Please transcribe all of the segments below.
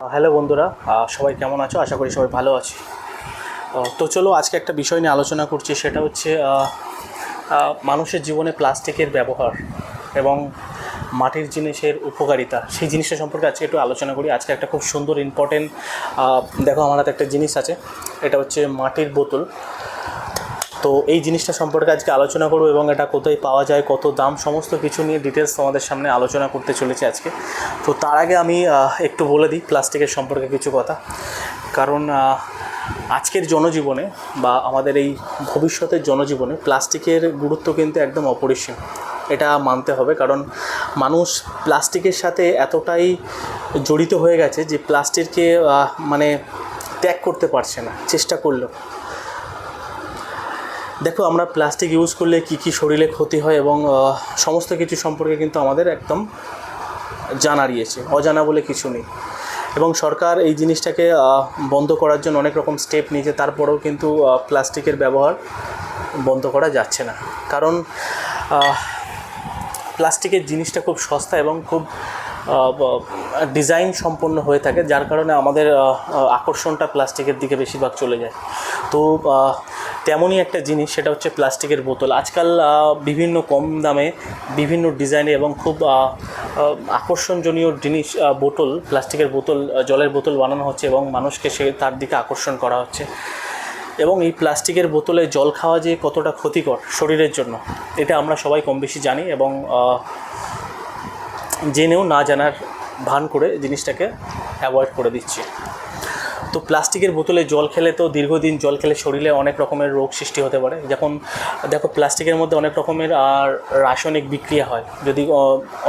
Hello বন্ধুরা সবাই কেমন আছো? আশা করি সবাই ভালো আছি। তো চলো আজকে একটা বিষয় নিয়ে আলোচনা করছি, সেটা হচ্ছে মানুষের জীবনে প্লাস্টিকের ব্যবহার এবং মাটির জিনিসের উপকারিতা। সেই জিনিসটা সম্পর্কে আজকে একটু আলোচনা করি। আজকে একটা খুব সুন্দর ইম্পর্টেন্ট দেখো আমার হাতে একটা জিনিস আছে। এটা হচ্ছে মাটির বোতল। তো এই জিনিসটা সম্পর্কে আজকে আলোচনা করব এবং এটা কোথায় পাওয়া যায়, কত দাম, সমস্ত কিছু নিয়ে ডিটেলস তোমাদের সামনে আলোচনা করতে চলেছে আজকে। তো তার আগে আমি একটু বলে দিই প্লাস্টিকের সম্পর্কে কিছু কথা। কারণ আজকের জনজীবনে বা আমাদের এই ভবিষ্যতের জনজীবনে প্লাস্টিকের গুরুত্ব কিন্তু একদম অপরিসীম। এটা মানতে হবে কারণ মানুষ প্লাস্টিকের সাথে এতটাই জড়িত হয়ে গেছে যে প্লাস্টিককে মানে ত্যাগ করতে পারছে না, চেষ্টা করলেও। দেখো, আমরা প্লাস্টিক ইউজ করলে কী কী শরীরে ক্ষতি হয় এবং সমস্ত কিছু সম্পর্কে কিন্তু আমাদের একদম জানা রয়েছে অজানা বলে কিছু নেই। এবং সরকার এই জিনিসটাকে বন্ধ করার জন্য অনেক রকম স্টেপ নিয়েছে, তারপরেও কিন্তু প্লাস্টিকের ব্যবহার বন্ধ করা যাচ্ছে না। কারণ প্লাস্টিকের জিনিসটা খুব সস্তা এবং খুব ডিজাইন সম্পন্ন হয়ে থাকে, যার কারণে আমাদের আকর্ষণটা প্লাস্টিকের দিকে বেশিরভাগ চলে যায়। তো তেমনই একটা জিনিস, সেটা হচ্ছে প্লাস্টিকের বোতল। আজকাল বিভিন্ন কম দামে, বিভিন্ন ডিজাইনে এবং খুব আকর্ষণজনীয় জিনিস বোতল, প্লাস্টিকের বোতল জলের বোতল বানানো হচ্ছে এবং মানুষকে সে তার দিকে আকর্ষণ করা হচ্ছে। এবং এই প্লাস্টিকের বোতলে জল খাওয়া যে কতটা ক্ষতিকর শরীরের জন্য, এটা আমরা সবাই কম বেশি জানি এবং জেনেও না জানার ভান করে জিনিসটাকে অ্যাভয়েড করে দিচ্ছি। তো প্লাস্টিকের বোতলে জল খেলে তো দীর্ঘদিন জল খেলে শরীরে অনেক রকমের রোগ সৃষ্টি হতে পারে। যখন দেখো প্লাস্টিকের মধ্যে অনেক রকমের, আর রাসায়নিক বিক্রিয়া হয়। যদি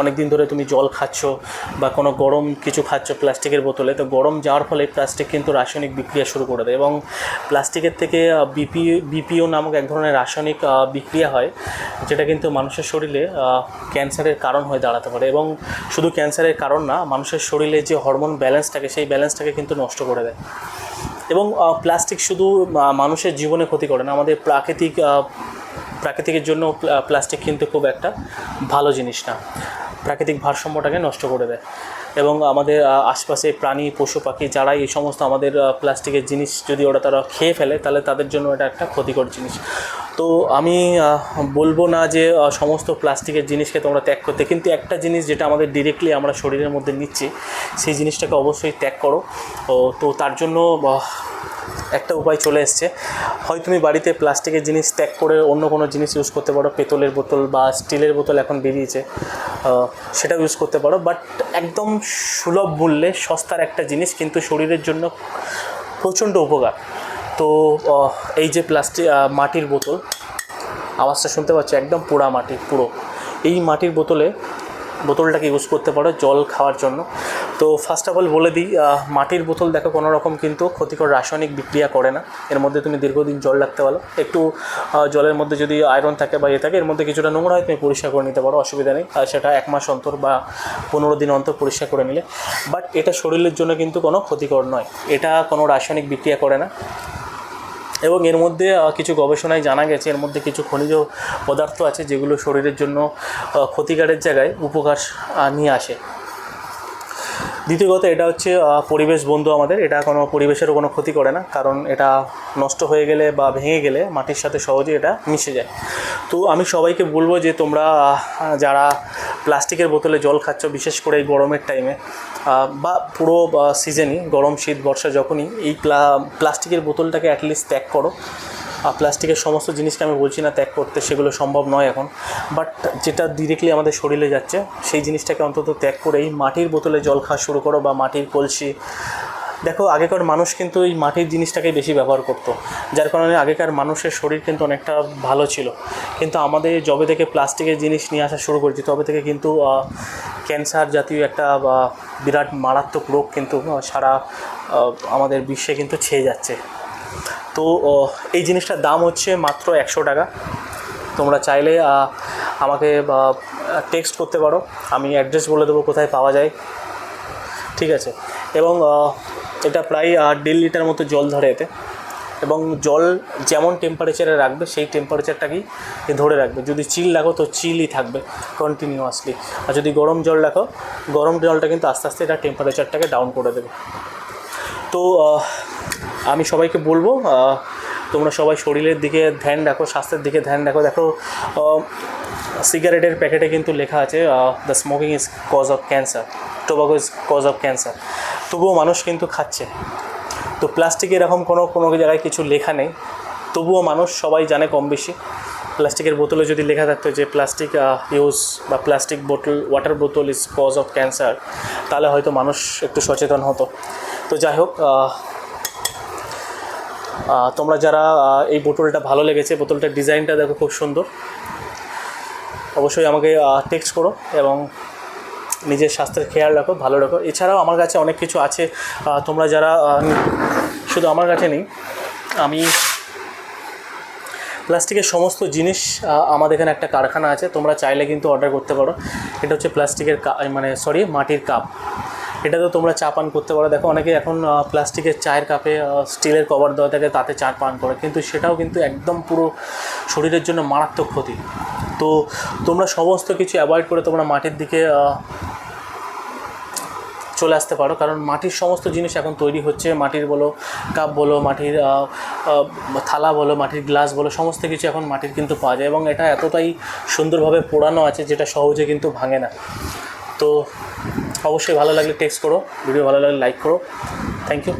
অনেক দিন ধরে তুমি জল খাচ্ছ বা কোনো গরম কিছু খাচ্ছ প্লাস্টিকের বোতলে, তো গরম যাওয়ার ফলে প্লাস্টিক কিন্তু রাসায়নিক বিক্রিয়া শুরু করে দেয় এবং প্লাস্টিকের থেকে বিপি, বিপিও নামক এক ধরনের রাসায়নিক বিক্রিয়া হয়, যেটা কিন্তু মানুষের শরীরে ক্যান্সারের কারণ হয়ে দাঁড়াতে পারে এবং শুধু ক্যান্সারের কারণ না, মানুষের শরীরে যে হরমোন ব্যালেন্স থাকে, সেই ব্যালেন্সটাকে কিন্তু নষ্ট করে দেয়। এবং প্লাস্টিক শুধু মানুষের জীবনে ক্ষতি করে না, আমাদের প্রাকৃতিক প্রাকৃতিকের জন্য প্লাস্টিক কিন্তু খুব একটা ভালো জিনিস না। প্রাকৃতিক ভারসাম্যটাকে নষ্ট করে দেয়। এবং আমাদের আশপাশে প্রাণী, পশু পাখি যারা এই সমস্ত আমাদের প্লাস্টিকের জিনিস যদি ওরা তারা খেয়ে ফেলে, তাহলে তাদের জন্য এটা একটা ক্ষতিকর জিনিস। তো আমি বলব না যে সমস্ত প্লাস্টিকের জিনিসকে তোমরা ত্যাগ করতে, কিন্তু একটা জিনিস যেটা আমাদের ডিরেক্টলি আমরা শরীরের মধ্যে নিচ্ছি, সেই জিনিসটাকে অবশ্যই ত্যাগ করো। তো তার জন্য একটা উপায় চলে এসছে। হয় তুমি বাড়িতে প্লাস্টিকের জিনিস ত্যাগ করে অন্য কোনো জিনিস ইউজ করতে পারো, পেতলের বোতল বা স্টিলের বোতল এখন বেরিয়েছে সেটা ইউজ করতে পারো। বাট একদম সুলভ মূল্যে সস্তার একটা জিনিস কিন্তু শরীরের জন্য প্রচণ্ড উপকার। তো এই যে প্লাস্টিক মাটির বোতল, আওয়াজটা শুনতে পাচ্ছ? একদম পোড়া মাটি, পুরো। এই মাটির বোতলে, বোতলটাকে ইউজ করতে পারো জল খাওয়ার জন্য। তো ফার্স্ট অফ অল বলে দিই মাটির বোতল দেখো কোনো রকম কিন্তু ক্ষতিকর রাসায়নিক বিক্রিয়া করে না। এর মধ্যে তুমি দীর্ঘদিন জল রাখতে পারো। একটু জলের মধ্যে যদি আয়রন থাকে বা ইয়ে থাকে, এর মধ্যে কিছুটা নোংরা হয়, তুমি পরিষ্কার করে নিতে পারো, অসুবিধা নেই। আর সেটা এক মাস অন্তর বা পনেরো দিন অন্তর পরিষ্কার করে নিলে। বাট এটা শরীরের জন্য কিন্তু কোনো ক্ষতিকর নয়। এটা কোনো রাসায়নিক বিক্রিয়া করে না। এবং এর মধ্যে কিছু গবেষণায় জানা গেছে, এর মধ্যে কিছু খনিজ পদার্থ আছে যেগুলো শরীরের জন্য ক্ষতিকারের জায়গায় উপকার নিয়ে আসে। দ্বিতীয় এটা হচ্ছে পরিবেশ বন্ধু আমাদের। এটা কোনো পরিবেশেরও কোনো ক্ষতি করে না, কারণ এটা নষ্ট হয়ে গেলে বা ভেঙে গেলে মাটির সাথে সহজে এটা মিশে যায়। তো আমি সবাইকে বলব যে তোমরা যারা প্লাস্টিকের বোতলে জল খাচ্ছ, বিশেষ করে এই গরমের টাইমে বা পুরো সিজনই গরম শীত, বর্ষা যখনই, এই প্লা- প্লাস্টিকের বোতলটাকে অ্যাটলিস্ট ত্যাগ করো। প্লাস্টিকের সমস্ত জিনিসকে আমি বলছি না ত্যাগ করতে, সেগুলো সম্ভব নয় এখন। বাট যেটা ডিরেক্টলি আমাদের শরীরে যাচ্ছে, সেই জিনিসটাকে অন্তত ত্যাগ করে এই মাটির বোতলে জল খাওয়া শুরু করো বা মাটির কলসি। দেখো, আগেকার মানুষ কিন্তু এই মাটির জিনিসটাকেই বেশি ব্যবহার করতো, যার কারণে আগেকার মানুষের শরীর কিন্তু অনেকটা ভালো ছিল। কিন্তু আমাদের যবে থেকে প্লাস্টিকের জিনিস নিয়ে আসা শুরু করেছি, তবে থেকে কিন্তু ক্যান্সার জাতীয় একটা বিরাট মারাত্মক রোগ কিন্তু সারা আমাদের বিশ্বে কিন্তু ছেয়ে যাচ্ছে। তো এই জিনিসটার দাম হচ্ছে মাত্র একশো টাকা। তোমরা চাইলে আমাকে টেক্সট করতে পারো। আমি অ্যাড্রেস বলে দেবো কোথায় পাওয়া যায়। ঠিক আছে? এবং এটা প্রায় দেড় লিটার মতো জল ধরে এতে। এবং জল যেমন টেম্পারেচারে রাখবে, সেই টেম্পারেচারটাকেই ধরে রাখবে। যদি চিল রাখো, তো চিলই থাকবে কন্টিনিউয়াসলি আর যদি গরম জল রাখো, গরম জলটা কিন্তু আস্তে আস্তে এটা টেম্পারেচারটাকে ডাউন করে দেবে। তো আমি সবাইকে বলব তোমরা সবাই শরীরের দিকে ধ্যান রাখো, স্বাস্থ্যের দিকে ধ্যান রাখো। দেখো সিগারেটের প্যাকেটে কিন্তু লেখা আছে the smoking is cause of cancer tobacco is cause of cancer তবুও মানুষ কিন্তু খাচ্ছে। তো প্লাস্টিকে এরকম কোনো কোনো জায়গায় কিছু লেখা নেই। তবুও মানুষ সবাই জানে কম বেশি। প্লাস্টিকের বোতলে যদি লেখা থাকতো যে প্লাস্টিক ইউজ বা প্লাস্টিক বোতল ওয়াটার বোতল ইজ কজ অফ ক্যান্সার তাহলে হয়তো মানুষ একটু সচেতন হতো। তো যাই হোক তোমরা যারা এই বোতলটা ভালো লেগেছে, বোতলটার ডিজাইনটা দেখো খুব সুন্দর। অবশ্যই আমাকে টেক্সট করো এবং নিজের স্বাস্থ্যের খেয়াল রাখো, ভালো রাখো। এছাড়াও আমার কাছে অনেক কিছু আছে তোমরা যারা শুধু আমার কাছে নেই, আমি প্লাস্টিকের সমস্ত জিনিস আমাদের এখানে একটা কারখানা আছে, তোমরা চাইলে কিন্তু অর্ডার করতে পারো। এটা হচ্ছে প্লাস্টিকের মানে সরি মাটির কাপ এটাতেও তোমরা চা পান করতে পারো। দেখো, অনেকে এখন প্লাস্টিকের চায়ের কাপে স্টিলের কভার দেওয়া থাকে, তাতে চা পান করে। কিন্তু সেটাও কিন্তু একদম পুরো শরীরের জন্য মারাত্মক ক্ষতি। তো তোমরা সমস্ত কিছু অ্যাভয়েড করে তোমরা মাটির দিকে চলে আসতে পারো। কারণ মাটির সমস্ত জিনিস এখন তৈরি হচ্ছে। মাটির বলো, কাপ বলো, মাটির থালা বলো, মাটির গ্লাস বলো, সমস্ত কিছু এখন মাটির কিন্তু পাওয়া যায়। এবং এটা এতটাই সুন্দরভাবে পোড়ানো আছে, যেটা সহজে কিন্তু ভাঙে না। তো অবশ্যই ভালো লাগলে টেক্সট করো ভিডিও ভালো লাগলে লাইক করো। Thank you